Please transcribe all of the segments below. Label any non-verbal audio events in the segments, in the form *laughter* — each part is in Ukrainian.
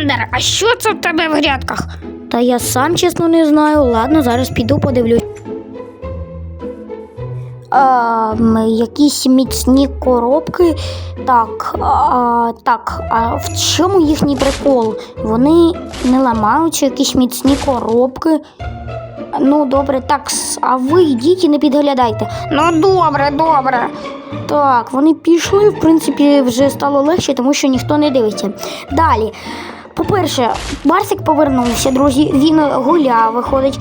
Ендер, а що це в тебе в грядках? Та я сам чесно не знаю. Ладно, зараз піду подивлюсь. А, якісь міцні коробки. Так, а, так, а в чому їхній прикол? Вони не ламаються, якісь міцні коробки. Ну, добре, так, а ви йдіть і не підглядайте. Ну добре, добре. Так, вони пішли, в принципі, вже стало легше, тому що ніхто не дивиться. Далі. По-перше, Барсик повернувся, друзі. Він гуляв, виходить.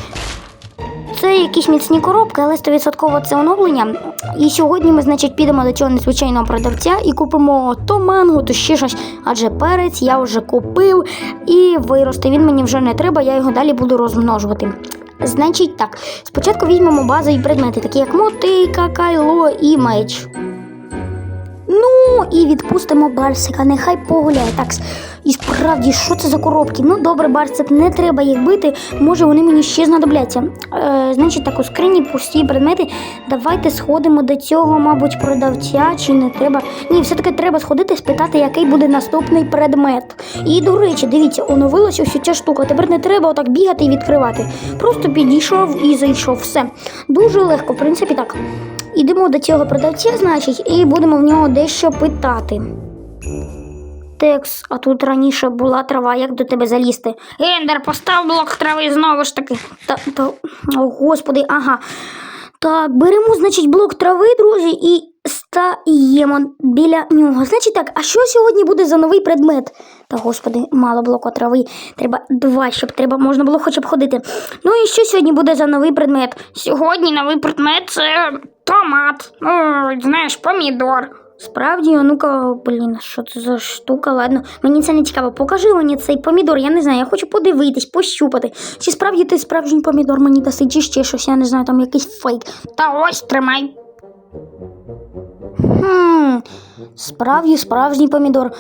Це якісь міцні коробки, але 100% це оновлення. І сьогодні ми, значить, підемо до цього незвичайного продавця і купимо то манго, то ще щось. Адже перець я вже купив і виросте. Він мені вже не треба, я його далі буду розмножувати. Значить так, спочатку візьмемо базові предмети, такі як мотика, кайло і меч. І відпустимо Барсика, нехай погуляє. Так, і справді, що це за коробки? Ну добре, Барсик, не треба їх бити, може вони мені ще знадобляться. Е, значить, так, у скрині пусті предмети. Давайте сходимо до цього, мабуть, продавця, чи не треба. Ні, все-таки треба сходити, спитати, який буде наступний предмет. І до речі, дивіться, оновилася ось ця штука. Тепер не треба отак бігати і відкривати. Просто підійшов і зайшов. Все. Дуже легко, в принципі, так. Ідемо до цього продавця, значить, і будемо в нього дещо питати. Текс, а тут раніше була трава, як до тебе залізти? Ендер, постав блок трави знову ж таки. Та, та, о, господи, ага. Так, беремо, значить, блок трави, друзі, і стаємо біля нього. Значить так, а що сьогодні буде за новий предмет? Та господи, мало блоку трави. Треба два, щоб треба можна було хоча б ходити. Ну і що сьогодні буде за новий предмет? Сьогодні новий предмет це томат. Ну, знаєш, помідор. Справді, а ну-ка, блін, що це за штука? Ладно, мені це не цікаво. Покажи мені цей помідор, я не знаю, я хочу подивитись, пощупати. Чи справді ти справжній помідор мені даси, чи ще щось, я не знаю, там якийсь фейк. Та ось тримай. Справді справжній помідор.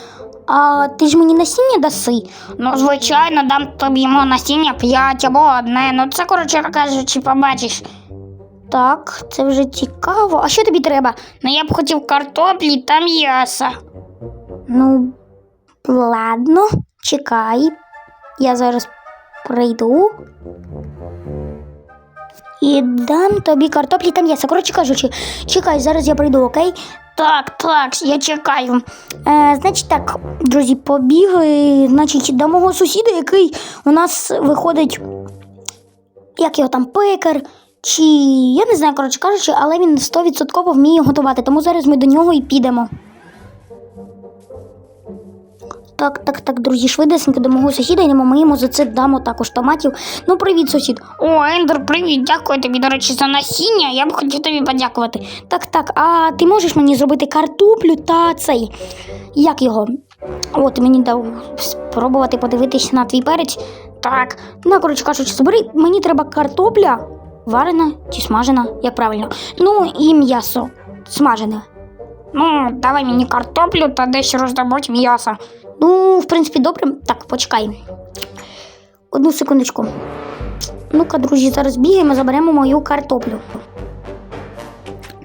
А ти ж мені насіння даси? Ну, звичайно, дам тобі йому насіння 5 або одне. Ну, це, коротше кажучи, побачиш. Так, це вже цікаво. А що тобі треба? Ну, я б хотів картоплі та м'яса. Ну, ладно, чекай. Я зараз прийду. І дам тобі картоплі та м'ясо. Коротше кажучи, чекай, зараз я прийду, окей? Так, так, я чекаю. Е, значить так, друзі, побігли, значить, до мого сусіда, який у нас виходить, як його там, пекар, чи я не знаю, коротше кажучи, але він 100% вміє готувати, тому зараз ми до нього і підемо. Так, так, так, друзі, швидесенько до мого сусіда йдемо, ми йому за це дамо також томатів. Ну, привіт, сусід. О, Ендер, привіт, дякую тобі, до речі, за насіння. Я б хотів тобі подякувати. Так, так, а ти можеш мені зробити картоплю та цей. Як його? От мені дав спробувати подивитися на твій перець. Так, Ну, коротше кажучи, забери, мені треба картопля, варена чи смажена, як правильно. Ну і м'ясо смажене. ну, давай мені картоплю та десь роздобудь м'ясо. Ну, в принципі, добре. Так, почекай. Одну секундочку. Ну-ка, друзі, зараз бігаємо, заберемо мою картоплю.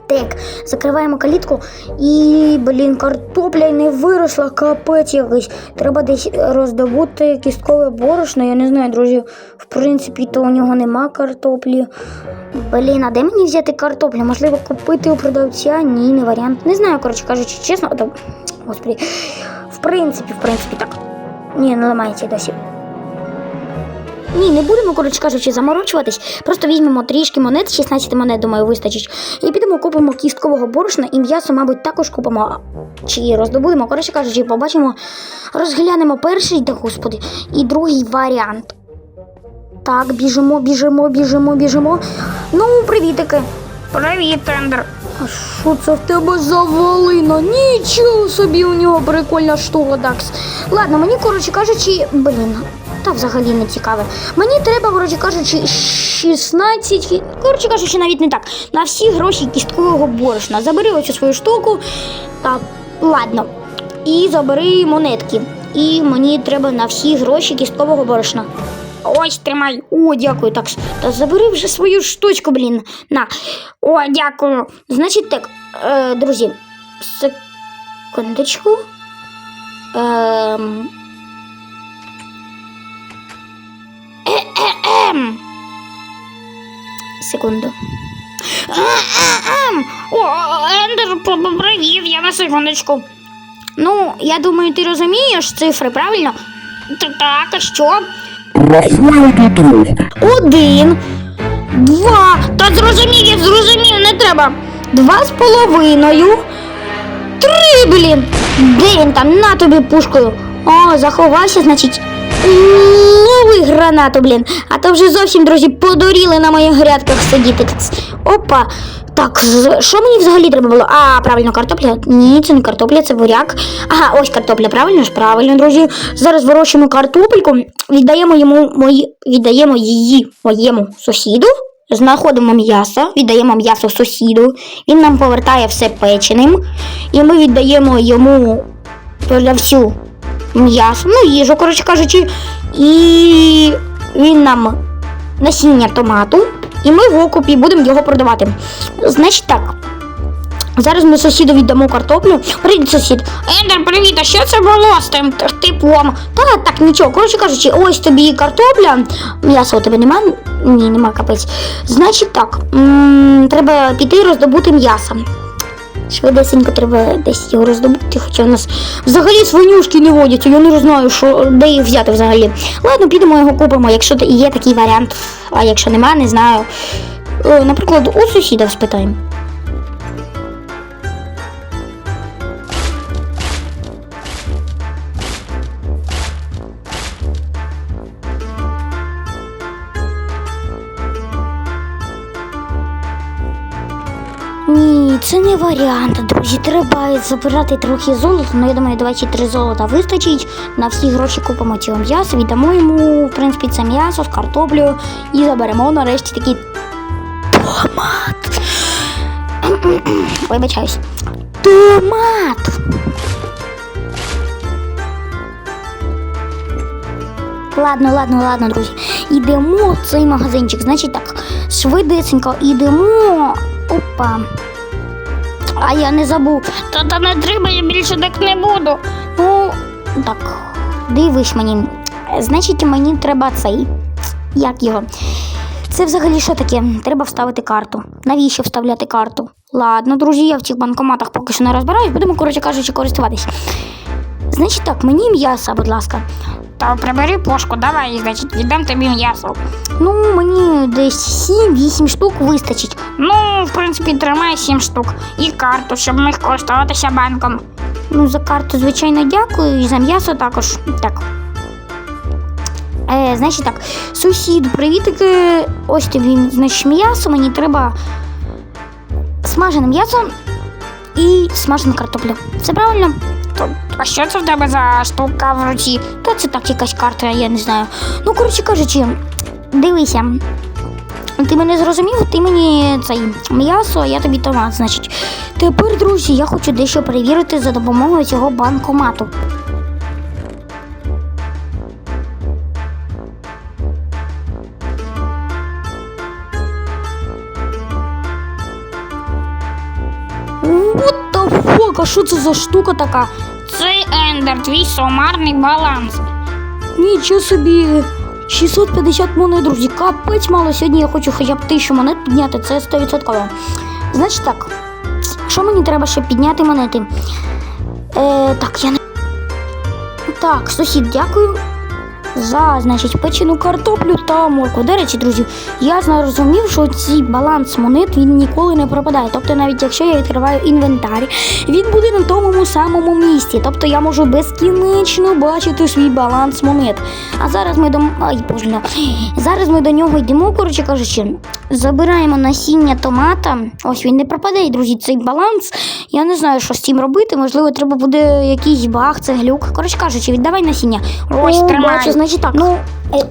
Так, закриваємо калітку і, блін, картопля не виросла, капець якийсь. Треба десь роздобути кісткове борошно. Я не знаю, друзі. В принципі, то у нього нема картоплі. Блін, а де мені взяти картоплю? Можливо, купити у продавця? Ні, не варіант. Не знаю, коротше кажучи, чесно. Господи. Принципі, в принципі, так. Ні, не ламається досі. Ні, не будемо, коротше кажучи, заморочуватись. Просто візьмемо трішки монет, 16 монет, думаю, вистачить. І підемо купимо кісткового борошна і м'ясо, мабуть, також купимо. Чи роздобудемо, коротше кажучи, побачимо, розглянемо перший, да господи, і другий варіант. Так, біжимо, біжимо, біжимо, біжимо. Ну, привітики. Привіт, Ендер. А що це в тебе за волина? Нічого собі у нього прикольна штука, Дакс. Ладно, мені, коротше кажучи, блін, та взагалі не цікаве. Мені треба, коротше кажучи, 16, коротше кажучи, навіть не так. На всі гроші кісткового борошна. Забери оцю свою штуку. Так, ладно. І забери монетки. І мені треба на всі гроші кісткового борошна. Ось тримай. О, дякую, так. Та забери вже свою штучку, блін. На. О, дякую. Значить так, е, друзі, секундочку. Ем, Ем. Секунду. Ем. О, Ендер п- п- привів, я на секундочку. Ну, я думаю, ти розумієш цифри, правильно? Так, а що? Рахую до двох. Один, два, Та зрозумів, я зрозумів, не треба. два з половиною, три, блін. Де він там? На тобі пушкою. О, заховався, значить. Лови гранату, блін. А то вже зовсім, друзі, подоріли на моїх грядках сидіти. Опа. Так, що мені взагалі треба було? А, правильно, картопля. Ні, це не картопля, це буряк. Ага, ось картопля, правильно ж, правильно, друзі. Зараз вирощуємо картопельку, віддаємо йому мої, віддаємо її моєму сусіду. Знаходимо м'ясо, віддаємо м'ясо сусіду. Він нам повертає все печеним. І ми віддаємо йому продавцю м'ясо, ну їжу, коротше кажучи, і він нам насіння томату, і ми в окупі будемо його продавати. Значить так. Зараз ми сусіду віддамо картоплю. Привіт, сусід. Ендер, привіт, а що це було з тим типом? Та так, нічого. Коротше кажучи, ось тобі картопля. М'яса у тебе нема? Ні, нема капець. Значить так, м, треба піти роздобути м'ясо. Швидесенько треба десь його роздобути, хоча в нас взагалі свинюшки не водять, я не знаю, що, де їх взяти взагалі. Ладно, підемо його купимо, якщо є такий варіант, а якщо нема, не знаю. Е, Наприклад, у сусіда спитаємо. Це не варіант, друзі. Треба забирати трохи золота. Ну, я думаю, 2 чи 3 золота вистачить. На всі гроші купимо цього м'яса, віддамо йому, в принципі, це м'ясо з картоплею і заберемо нарешті такий томат. *clears throat* Вибачаюсь. Томат. Ладно, ладно, ладно, друзі. Йдемо в цей магазинчик. Значить так, швидесенько йдемо. Опа. А я не забув. Та та не треба, я більше так не буду. Ну, так, дивись мені. Значить, мені треба цей. Як його? Це взагалі що таке? Треба вставити карту. Навіщо вставляти карту? Ладно, друзі, я в цих банкоматах поки що не розбираюсь, будемо, коротше кажучи, користуватись. Значить так, мені м'яса, будь ласка. Та прибери пошку, давай, значить, віддам тобі м'ясо. Ну, мені десь 7-8 штук вистачить. Ну, в принципі, тримай сім штук. І карту, щоб міг користуватися банком. Ну, за карту, звичайно, дякую, і за м'ясо також. Так. Е, значить так, сусід, привітики. Ось тобі, значить, м'ясо, мені треба смажене м'ясо і смажена картопля. Все правильно? А що це в тебе за штука в руці? Та це так якась карта, я не знаю. Ну, коротше кажучи, дивися. Ти мене зрозумів, ти мені цей м'ясо, а я тобі томат. Значить, тепер, друзі, я хочу дещо перевірити за допомогою цього банкомату. What the fuck? А що це за штука така? Ендер, твій сумарний баланс. Нічого собі. 650 монет, друзі. Капець мало. Сьогодні я хочу хоча б 1000 монет підняти. Це 100%. Значить так. Що мені треба, щоб підняти монети? Е, так, я не. Так, сусід, дякую. За, значить, печену картоплю та моркву. До речі, друзі, я зрозумів, що цей баланс монет він ніколи не пропадає. Тобто, навіть якщо я відкриваю інвентар, він буде на тому самому місці. Тобто я можу безкінечно бачити свій баланс монет. А зараз ми до Ай, боже, зараз ми до нього йдемо, коротше кажучи, забираємо насіння томата. Ось він не пропадає, друзі, цей баланс. Я не знаю, що з цим робити. Можливо, треба буде якийсь баг, це глюк. Коротше кажучи, віддавай насіння. Ось, тримай. бачу, значить так. Ну,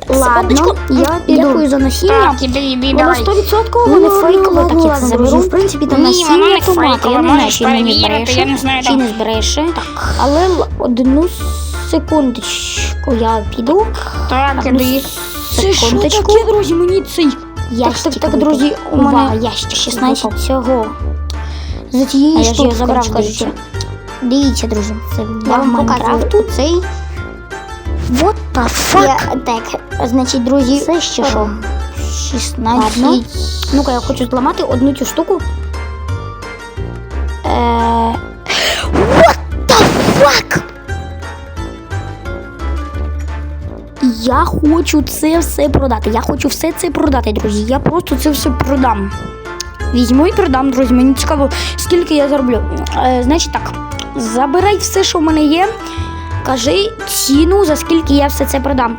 ладно, я Піду. за насіння. Воно 100% воно фейкове, так я це заберу. В принципі, там насіння томата. Я не знаю, чи збереше, не знаю, чи не збереше. Так. Але одну секундочку я піду. Так, іди. Це що таке, друзі, мені цей Ящик так, так, друзі, у мене ящик 16 цього. За тієї штуки, забрав, дивіться. кажучи. Дивіться, друзі, це Я вам баг показую. Майнкрафту. Цей What the fuck? Я, так, значить, друзі, Це ще що? 16. Ну-ка, я хочу зламати одну цю штуку. Е... What the fuck? Я хочу це все продати. Я хочу все це продати, друзі. Я просто це все продам. Візьму і продам, друзі. Мені цікаво, скільки я зароблю. Е, значить так, забирай все, що в мене є. Кажи ціну, за скільки я все це продам.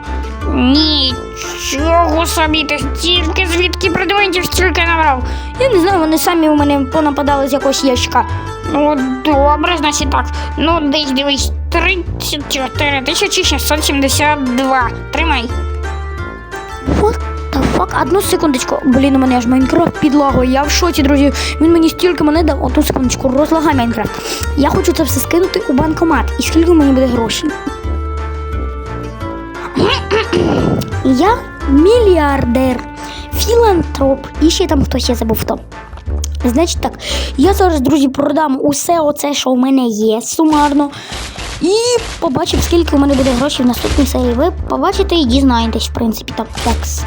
Нічого собі, ти стільки звідки предметів стільки набрав. Я не знаю, вони самі у мене понападали з якогось ящика. Ну, добре, значить так. Ну, десь дивись, 34 тисячі 672. Тримай. The fuck? Одну секундочку. Блін, у мене аж Майнкрафт підлагує. Я в шоці, друзі. Він мені стільки мене дав. Одну секундочку, розлагай Майнкрафт. Я хочу це все скинути у банкомат. І скільки мені буде грошей? *clears throat* Я мільярдер, філантроп і ще там хтось я забув хто. Значить так, я зараз, друзі, продам усе оце, що у мене є сумарно. І побачимо, скільки у мене буде грошей в наступній серії. Ви побачите і дізнаєтесь, в принципі, так. Такс.